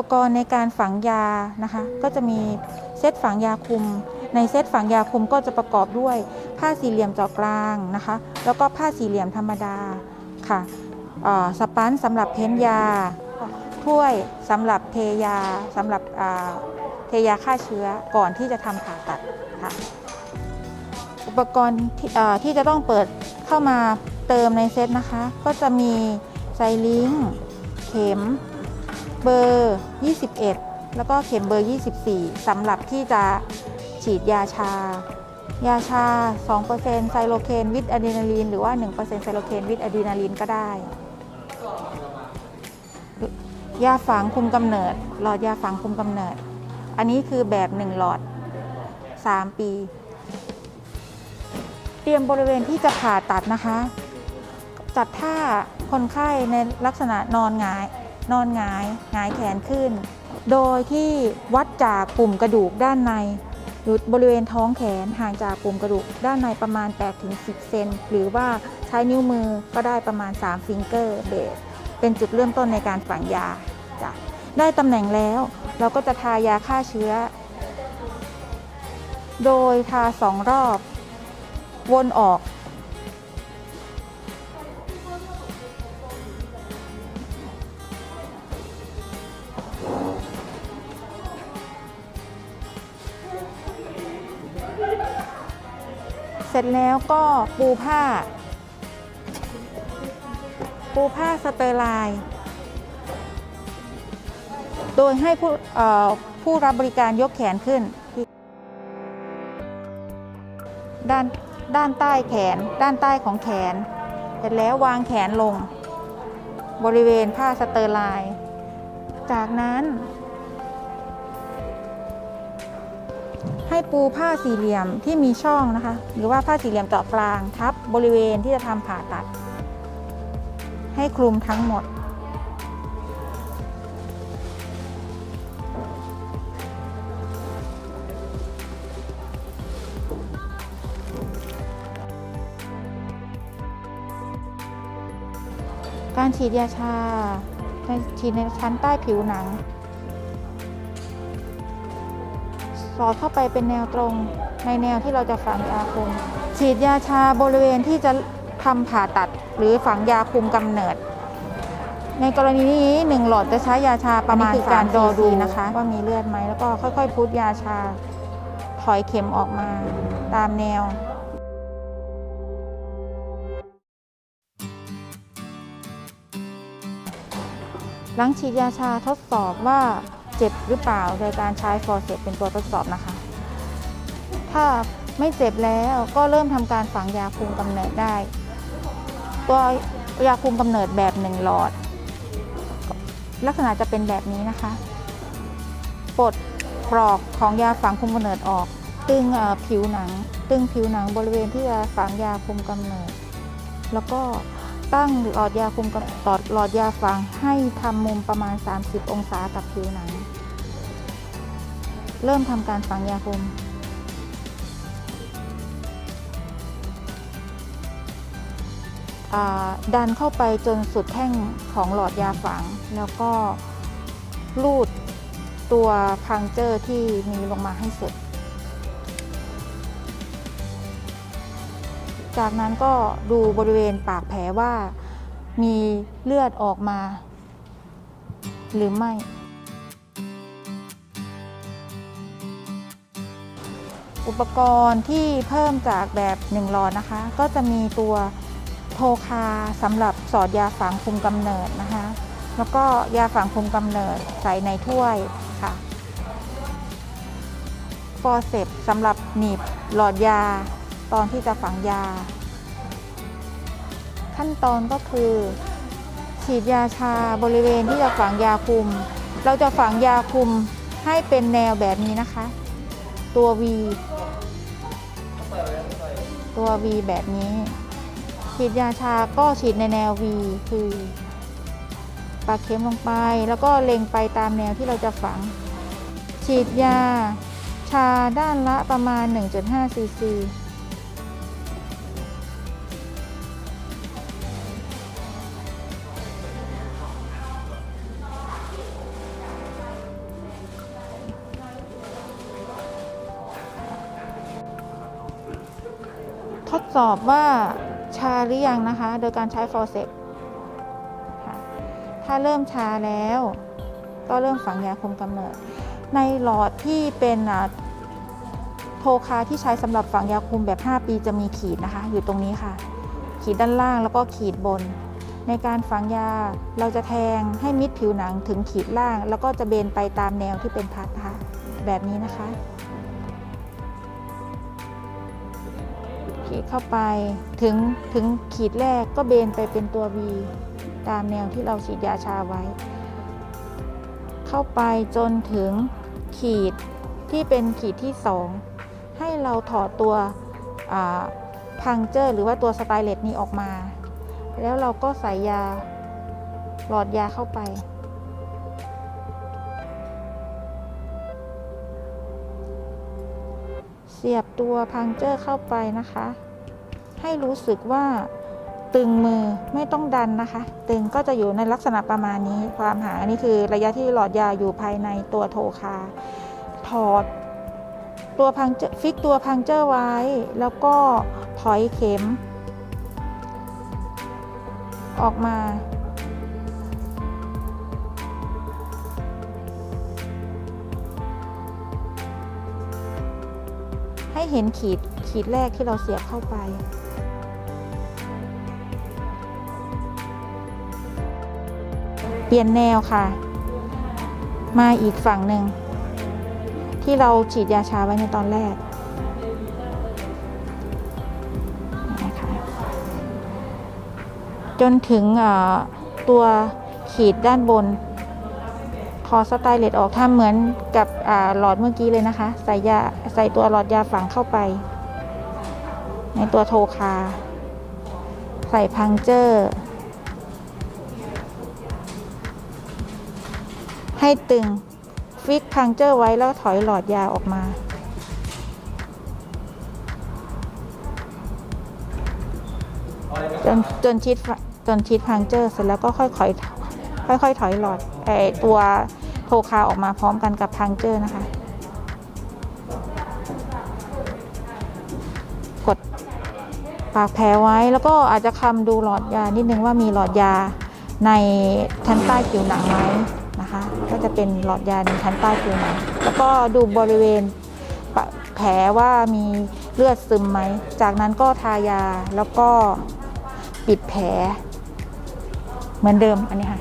ปกรณ์ในการฝังยานะคะ ก็จะมีเซตฝังยาคุม ในเซตฝังยาคุมก็จะประกอบด้วยผ้าสี่เหลี่ยมจาะกลางนะคะ แล้วก็ผ้าสี่เหลี่ยมธรรมดาค่ะสปันสำหรับเพ้นยา ถ้วยสำหรับเทยาสำหรับเทยาฆ่าเชื้อก่อนที่จะทำผ่าตัดค่ะอุปกรณ์ที่เอ่อที่จะต้องเปิดเข้ามาเติมในเซตนะคะ ก็จะมีไซลิงเข็ม เบอร์ 21 แล้วก็เข็มเบอร์ 24สำหรับที่จะฉีดยาชา ยาชา 2%ไซโลเคนวิตอะดรีนาลีน หรือว่า 1%ไซโลเคนวิตอะดรีนาลีนก็ได้ ยาฝังคุมกำเนิด หลอดยาฝังคุมกำเนิด อันนี้คือแบบ 1 หลอด 3 ปี เตรียมบริเวณที่จะผ่าตัดนะคะ จัดท่าคนไข้ในลักษณะนอนหงาย นอนงายงายแขนขึ้น โดยที่วัดจากปุ่มกระดูกด้านในอยู่บริเวณท้องแขนห่างจากปุ่มกระดูกด้านในประมาณ 8-10 เซนหรือว่าใช้นิ้วมือก็ได้ประมาณ 3 ฟิงเกอร์เบสเป็นจุดเริ่มต้นในการฝังยาจ้ะได้ตำแหน่งแล้ว เราก็จะทายาฆ่าเชื้อ โดยทาสองรอบ วนออก เสร็จแล้วก็ปูผ้า ปูผ้าสเตอร์ไลน์โดยให้ผู้ผู้รับบริการยกแขนขึ้น ด้านด้านใต้แขน ด้านใต้ของแขน เสร็จแล้ววางแขนลง บริเวณผ้าสเตอร์ไลน์ จากนั้น ให้ปูผ้าสี่เหลี่ยมที่มีช่องนะคะ หรือว่าผ้าสี่เหลี่ยมเจาะกลางทับบริเวณที่จะทำผ่าตัด ให้คลุมทั้งหมด การฉีดยาชาฉีดในชั้นใต้ผิวหนัง สอดเข้าไปเป็นแนวตรงในแนวที่เราจะฝังยาคุม ฉีดยาชาบริเวณที่จะทำผ่าตัดหรือฝังยาคุมกำเนิด ในกรณีนี้หนึ่งหลอดจะใช้ยาชาประมาณคือการดอดูนะคะว่ามีเลือดไหมแล้วก็ค่อยๆพุทยาชา ถอยเข็มออกมาตามแนวหลังฉีดยาชาทดสอบว่า เจ็บหรือเปล่าโดยการใช้ฟอร์เซปเป็นตัวทดสอบนะคะ ถ้าไม่เจ็บแล้วก็เริ่มทำการฝังยาคุมกำเนิดได้ ตัวยาคุมกำเนิดแบบหนึ่งหลอด ลักษณะจะเป็นแบบนี้นะคะปลดปลอกของยาฝังคุมกำเนิดออก ตึงผิวหนัง ตึงผิวหนังบริเวณที่จะฝังยาคุมกำเนิด แล้วก็ ตั้งหลอดยาคุมกำหลอดหลอดยาฝังให้ทำมุมประมาณ 30 องศากับผิวหนัง เริ่มทำการฝังยาคุม ดันเข้าไปจนสุดแท่งของหลอดยาฝัง แล้วก็ลูดตัวพังเจอร์ที่มีลงมาให้สุด จากนั้นก็ดูบริเวณปากแผลว่ามีเลือดออกมา หรือไม่ อุปกรณ์ที่เพิ่มจากแบบ1หลอดนะคะ ก็จะมีตัวโทคาสำหรับสอดยาฝังคุมกำเนิดนะคะ แล้วก็ยาฝังคุมกำเนิดใส่ในถ้วยค่ะฟอร์เซปสำหรับหนีบหลอดยา ตอนที่จะฝังยา ขั้นตอนก็คือ ฉีดยาชาบริเวณที่จะฝังยาคุม เราจะฝังยาคุมให้เป็นแนวแบบนี้นะคะ ตัว V ตัว V แบบนี้ ฉีดยาชาก็ฉีดในแนว V คือปากเข็มลงไป แล้วก็เล็งไปตามแนวที่เราจะฝัง ฉีดยาชาด้านละประมาณ 1.5ซีซี ทดสอบว่าชาหรือยังนะคะ โดยการใช้ฟอร์เซปถ้าเริ่มชาแล้ว ก็เริ่มฝังยาคุมกำเนิด ในหลอดที่เป็นอ่าโทคาที่ใช้สำหรับฝังยาคุมแบบ 5 ปีจะมีขีดนะคะ อยู่ตรงนี้ค่ะ ขีดด้านล่างแล้วก็ขีดบน ในการฝังยาเราจะแทงให้มิดผิวหนังถึงขีดล่าง แล้วก็จะเบนไปตามแนวที่เป็นพัดนะคะแบบนี้นะคะ ขีดเข้าไปถึงถึงขีดแรกก็เบนไปเป็นตัว V ตามแนวที่เราฉีดยาชาไว้ เข้าไปจนถึงขีดที่เป็นขีดที่ 2 ให้เราถอดตัวพังเจอร์หรือว่าตัวสไตเลตนี้ออกมา แล้วเราก็ใส่ยาหลอดยาเข้าไป เสียบตัวพังเจอร์เข้าไปนะคะ ให้รู้สึกว่าตึงมือไม่ต้องดันนะคะ ตึงก็จะอยู่ในลักษณะประมาณนี้ ความหานี่คือระยะที่หลอดยาอยู่ภายในตัวโทคา ถอดตัวพังเจอร์ฟิกตัวพังเจอร์ไว้ แล้วก็ถอยเข็ม ออกมา เห็นขีดขีดแรกที่เราเสียบเข้าไป เปลี่ยนแนวค่ะ มาอีกฝั่งหนึ่ง ที่เราฉีดยาชาไว้ในตอนแรกจนถึงตัวขีดด้านบน ถอสไตเลตออกทำเหมือนกับหลอดเมื่อกี้เลยนะคะ ใส่ยาใส่ตัวหลอดยาฝังเข้าไป ในตัวโทคา ใส่พังเจอร์ ให้ตึงฟิกพังเจอร์ไว้แล้วถอยหลอดยาออกมาจนจนชิดจนชิดพังเจอร์เสร็จแล้วก็ค่อยๆค่อยๆถอยหลอด ตัวโทคาออกมาพร้อมกันกับพังเจอร์นะคะ กดปากแผลไว้แล้วก็อาจจะคำดูหลอดยานิดนึงว่ามีหลอดยาในชั้นใต้ผิวหนังไหมนะคะ ก็จะเป็นหลอดยาในชั้นใต้ผิวหนังแล้วก็ดูบริเวณแผลว่ามีเลือดซึมไหม จากนั้นก็ทายาแล้วก็ปิดแผลเหมือนเดิมอันนี้ค่ะ